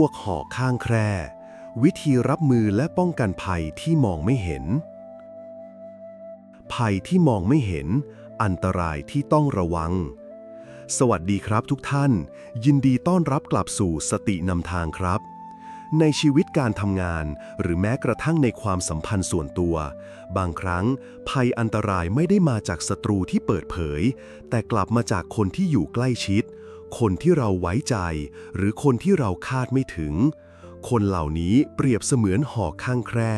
วกหอกข้างแคร่ วิธีรับมือและป้องกันภัยที่มองไม่เห็น ภัยที่มองไม่เห็น อันตรายที่ต้องระวัง สวัสดีครับทุกท่าน ยินดีต้อนรับกลับสู่สตินำทางครับ ในชีวิตการทำงาน หรือแม้กระทั่งในความสัมพันธ์ส่วนตัว บางครั้ง ภัยอันตรายไม่ได้มาจากศัตรูที่เปิดเผย แต่กลับมาจากคนที่อยู่ใกล้ชิด คนที่เราไว้ใจ หรือคนที่เราคาดไม่ถึง คนเหล่านี้เปรียบเสมือนหอกข้างแคร่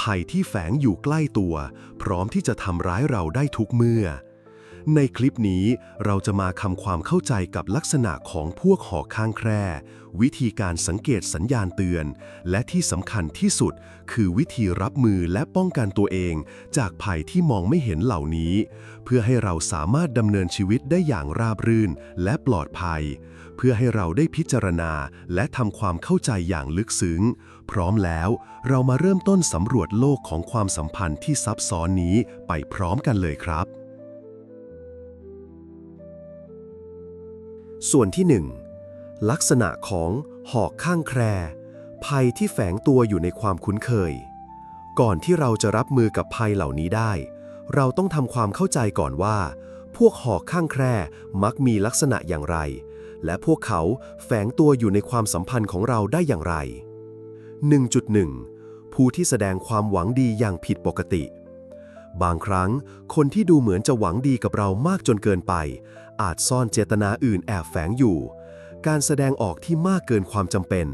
ภัยที่แฝงอยู่ใกล้ตัว พร้อมที่จะทำร้ายเราได้ทุกเมื่อ ในคลิปนี้เราจะมาทำความเข้าใจกับลักษณะของพวกหอข้างแคร่วิธีการสังเกตสัญญาณเตือน และที่สำคัญที่สุด คือวิธีรับมือและป้องกันตัวเอง จากภัยที่มองไม่เห็นเหล่านี้ เพื่อให้เราสามารถดำเนินชีวิตได้อย่างราบรื่นและปลอดภัย เพื่อให้เราได้พิจารณาและทำความเข้าใจอย่างลึกซึ้ง พร้อมแล้ว เรามาเริ่มต้นสำรวจโลกของความสัมพันธ์ที่ซับซ้อนนี้ไปพร้อมกันเลยครับ ส่วนที่ 1 ลักษณะของหอกข้างแคร ภัยที่แฝงตัวอยู่ในความคุ้นเคย ก่อนที่เราจะรับมือกับภัยเหล่านี้ได้ เราต้องทำความเข้าใจก่อนว่า พวกหอกข้างแครมักมีลักษณะอย่างไร และพวกเขาแฝงตัวอยู่ในความสัมพันธ์ของเราได้อย่างไร 1.1 ผู้ที่แสดงความหวังดีอย่างผิดปกติบางครั้งคนที่ดูเหมือนจะหวังดีกับเรามากจนเกินไป อาจซ่อนเจตนาอื่นแอบแฝงอยู่ การแสดงออกที่มากเกินความจำเป็น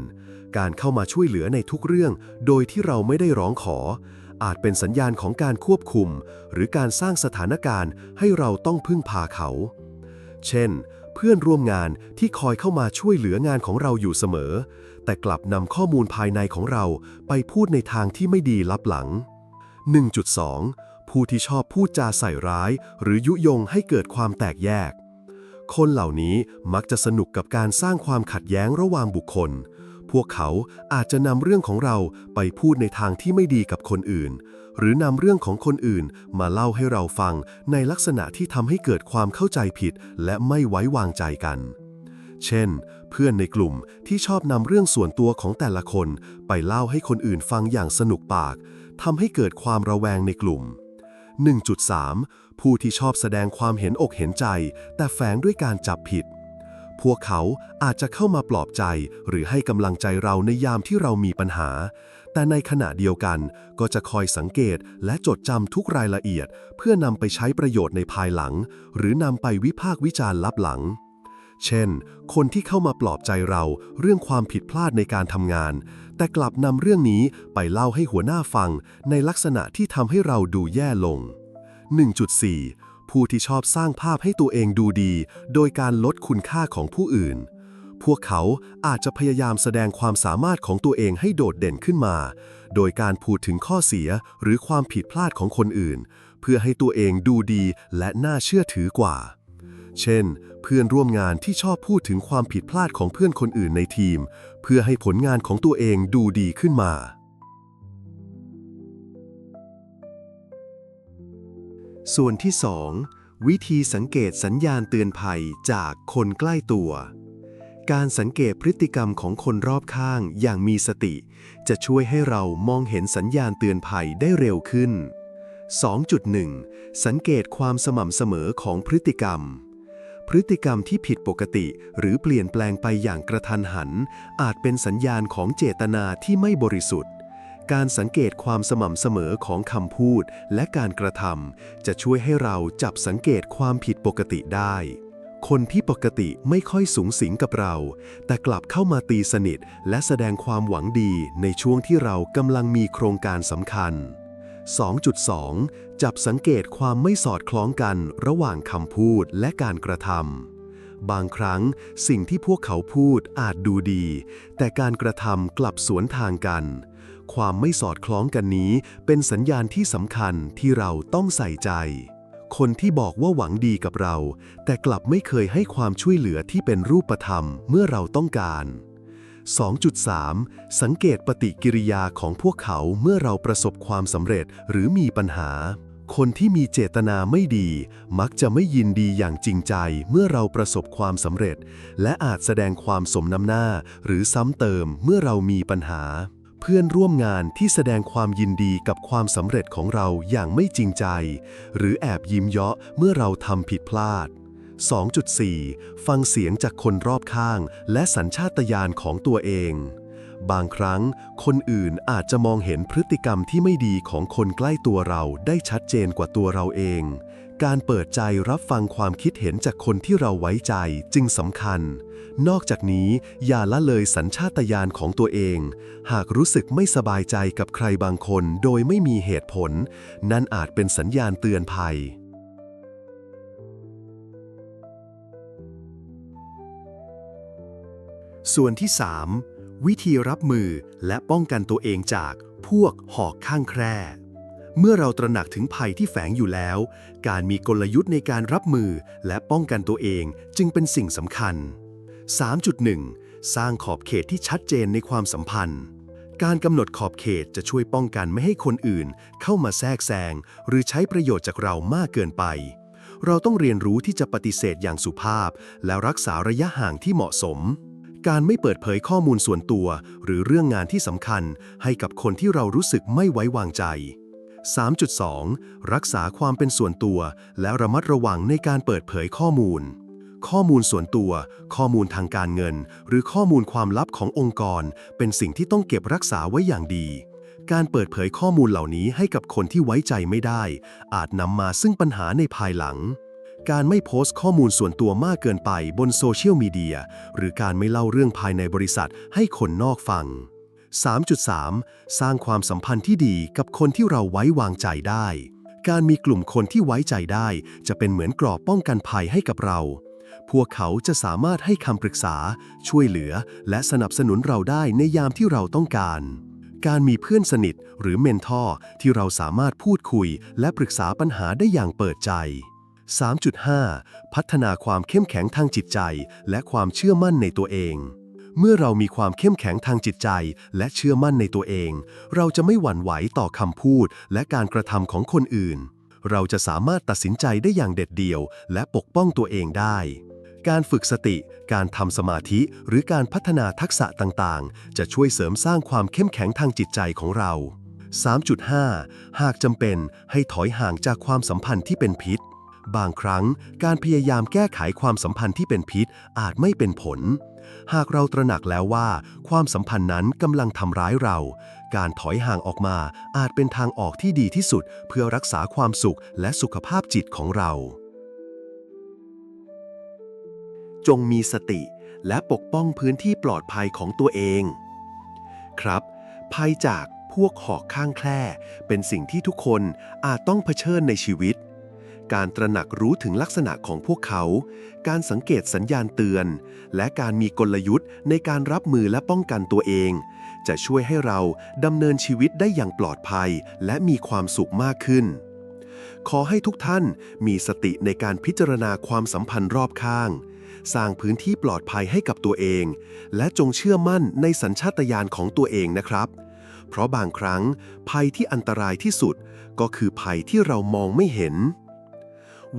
การเข้ามาช่วยเหลือในทุกเรื่อง โดยที่เราไม่ได้ร้องขอ อาจเป็นสัญญาณของการควบคุม หรือการสร้างสถานการณ์ให้เราต้องพึ่งพาเขา เช่น เพื่อนร่วมงานที่คอยเข้ามาช่วยเหลืองานของเราอยู่เสมอ แต่กลับนำข้อมูลภายในของเราไปพูดในทางที่ไม่ดีลับหลัง 1.2ผู้ที่ชอบพูดจาใส่ร้าย หรือยุยงให้เกิดความแตกแยก คนเหล่านี้มักจะสนุกกับการสร้างความขัดแย้งระหว่างบุคคล พวกเขาอาจจะนำเรื่องของเราไปพูดในทางที่ไม่ดีกับคนอื่น หรือนำเรื่องของคนอื่นมาเล่าให้เราฟังในลักษณะที่ทำให้เกิดความเข้าใจผิด และไม่ไว้วางใจกัน เช่น เพื่อนในกลุ่มที่ชอบนำเรื่องส่วนตัวของแต่ละคน ไปเล่าให้คนอื่นฟังอย่างสนุกปากทำให้เกิดความระแวงในกลุ่ม 1.3 ผู้ที่ชอบแสดงความเห็นอกเห็นใจ แต่แฝงด้วยการจับผิด พวกเขาอาจจะเข้ามาปลอบใจ หรือให้กำลังใจเราในยามที่เรามีปัญหา แต่ในขณะเดียวกันก็จะคอยสังเกตและจดจำทุกรายละเอียด เพื่อนำไปใช้ประโยชน์ในภายหลัง หรือนำไปวิพากษ์วิจารณ์ลับหลังเช่น คนที่เข้ามาปลอบใจเราเรื่องความผิดพลาดในการทำงาน แต่กลับนำเรื่องนี้ไปเล่าให้หัวหน้าฟังในลักษณะที่ทำให้เราดูแย่ลง 1.4 ผู้ที่ชอบสร้างภาพให้ตัวเองดูดี โดยการลดคุณค่าของผู้อื่น พวกเขาอาจจะพยายามแสดงความสามารถของตัวเองให้โดดเด่นขึ้นมา โดยการพูดถึงข้อเสียหรือความผิดพลาดของคนอื่น เพื่อให้ตัวเองดูดีและน่าเชื่อถือกว่าเช่น เพื่อนร่วมงานที่ชอบพูดถึงความผิดพลาดของเพื่อนคนอื่นในทีม พื่อให้ผลงานของตัวเองดูดีขึ้นมา ส่วนที่ 2 วิธีสังเกตสัญญาณเตือนภัยจากคนใกล้ตัว การสังเกตพฤติกรรมของคนรอบข้างอย่างมีสติ จะช่วยให้เรามองเห็นสัญญาณเตือนภัยได้เร็วขึ้น 2.1 สังเกตความสม่ำเสมอของพฤติกรรม พฤติกรรมที่ผิดปกติ หรือเปลี่ยนแปลงไปอย่างกระทันหัน อาจเป็นสัญญาณของเจตนาที่ไม่บริสุทธิ์ การสังเกตความสม่ำเสมอของคำพูดและการกระทำจะช่วยให้เราจับสังเกตความผิดปกติได้ คนที่ปกติไม่ค่อยสูงสิงกับเรา แต่กลับเข้ามาตีสนิทและแสดงความหวังดีในช่วงที่เรากำลังมีโครงการสำคัญ 2.2 จับสังเกตความไม่สอดคล้องกันระหว่างคำพูดและการกระทำ บางครั้งสิ่งที่พวกเขาพูดอาจดูดี แต่การกระทำกลับสวนทางกัน ความไม่สอดคล้องกันนี้เป็นสัญญาณที่สำคัญที่เราต้องใส่ใจ คนที่บอกว่าหวังดีกับเรา แต่กลับไม่เคยให้ความช่วยเหลือที่เป็นรูปธรรมเมื่อเราต้องการ 2.3 สังเกตปฏิกิริยาของพวกเขาเมื่อเราประสบความสำเร็จหรือมีปัญหา คนที่มีเจตนาไม่ดี มักจะไม่ยินดีอย่างจริงใจเมื่อเราประสบความสำเร็จ และอาจแสดงความสมน้ำหน้า หรือซ้ำเติมเมื่อเรามีปัญหา เพื่อนร่วมงานที่แสดงความยินดีกับความสำเร็จของเราอย่างไม่จริงใจ หรือแอบยิ้มเยาะเมื่อเราทำผิดพลาด 2.4 ฟังเสียงจากคนรอบข้าง และสัญชาตญาณของตัวเอง บางครั้ง คนอื่นอาจจะมองเห็นพฤติกรรมที่ไม่ดีของคนใกล้ตัวเราได้ชัดเจนกว่าตัวเราเอง การเปิดใจรับฟังความคิดเห็นจากคนที่เราไว้ใจจึงสำคัญ นอกจากนี้อย่าละเลยสัญชาตญาณของตัวเอง หากรู้สึกไม่สบายใจกับใครบางคนโดยไม่มีเหตุผล นั่นอาจเป็นสัญญาณเตือนภัย ส่วนที่ 3 วิธีรับมือและป้องกันตัวเองจากพวกหอกข้างแคร่ เมื่อเราตระหนักถึงภัยที่แฝงอยู่แล้ว การมีกลยุทธ์ในการรับมือและป้องกันตัวเองจึงเป็นสิ่งสำคัญ 3.1 สร้างขอบเขตที่ชัดเจนในความสัมพันธ์ การกำหนดขอบเขตจะช่วยป้องกันไม่ให้คนอื่น เข้ามาแทรกแซงหรือใช้ประโยชน์จากเรามากเกินไป เราต้องเรียนรู้ที่จะปฏิเสธอย่างสุภาพ และรักษาระยะห่างที่เหมาะสม การไม่เปิดเผยข้อมูลส่วนตัว หรือเรื่องงานที่สำคัญ ให้กับคนที่เรารู้สึกไม่ไว้วางใจ 3.2 รักษาความเป็นส่วนตัว และระมัดระวังในการเปิดเผยข้อมูล ข้อมูลส่วนตัว ข้อมูลทางการเงิน หรือข้อมูลความลับขององค์กร เป็นสิ่งที่ต้องเก็บรักษาไว้อย่างดี การเปิดเผยข้อมูลเหล่านี้ให้กับคนที่ไว้ใจไม่ได้ อาจนำมาซึ่งปัญหาในภายหลัง การไม่โพสต์ข้อมูลส่วนตัวมากเกินไปบนโซเชียลมีเดียหรือการไม่เล่าเรื่องภายในบริษัทให้คนนอกฟัง 3.3 สร้างความสัมพันธ์ที่ดีกับคนที่เราไว้วางใจได้ การมีกลุ่มคนที่ไว้ใจได้ จะเป็นเหมือนกรอบป้องกันภัยให้กับเรา พวกเขาจะสามารถให้คำปรึกษา ช่วยเหลือ และสนับสนุนเราได้ในยามที่เราต้องการการมีเพื่อนสนิทหรือเมนทอร์ที่เราสามารถพูดคุยและปรึกษาปัญหาได้อย่างเปิดใจ 3.5 พัฒนาความเข้มแข็งทางจิตใจ และความเชื่อมั่นในตัวเอง เมื่อเรามีความเข้มแข็งทางจิตใจ และเชื่อมั่นในตัวเอง เราจะไม่หวั่นไหวต่อคำพูด และการกระทำของคนอื่น เราจะสามารถตัดสินใจได้อย่างเด็ดเดี่ยว และปกป้องตัวเองได้ การฝึกสติ การทำสมาธิ หรือการพัฒนาทักษะต่างๆ จะช่วยเสริมสร้างความเข้มแข็งทางจิตใจของเรา 3.5 หากจำเป็นให้ถอยห่างจากความสัมพันธ์ที่เป็นพิษ บางครั้งการพยายามแก้ไขความสัมพันธ์ที่เป็นพิษอาจไม่เป็นผล หากเราตระหนักแล้วว่า ความสัมพันธ์นั้นกำลังทำร้ายเรา การถอยห่างออกมาอาจเป็นทางออกที่ดีที่สุด เพื่อรักษาความสุขและสุขภาพจิตของเรา จงมีสติและปกป้องพื้นที่ปลอดภัยของตัวเอง ครับ ภัยจากพวกหอกข้างแคร่เป็นสิ่งที่ทุกคนอาจต้องเผชิญในชีวิต การตระหนักรู้ถึงลักษณะของพวกเขา การสังเกตสัญญาณเตือน และการมีกลยุทธ์ในการรับมือและป้องกันตัวเอง จะช่วยให้เราดำเนินชีวิตได้อย่างปลอดภัย และมีความสุขมากขึ้น ขอให้ทุกท่านมีสติในการพิจารณาความสัมพันธ์รอบข้าง สร้างพื้นที่ปลอดภัยให้กับตัวเอง และจงเชื่อมั่นในสัญชาตญาณของตัวเองนะครับเพราะบางครั้งภัยที่อันตรายที่สุดก็คือภัยที่เรามองไม่เห็น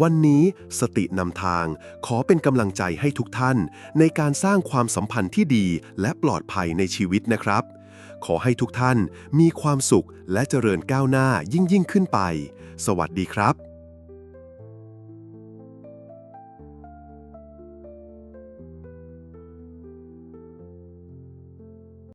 วันนี้สตินำทางขอเป็นกำลังใจให้ทุกท่าน ในการสร้างความสัมพันธ์ที่ดีและปลอดภัยในชีวิตนะครับ ขอให้ทุกท่านมีความสุขและเจริญก้าวหน้ายิ่งยิ่งขึ้นไป สวัสดีครับ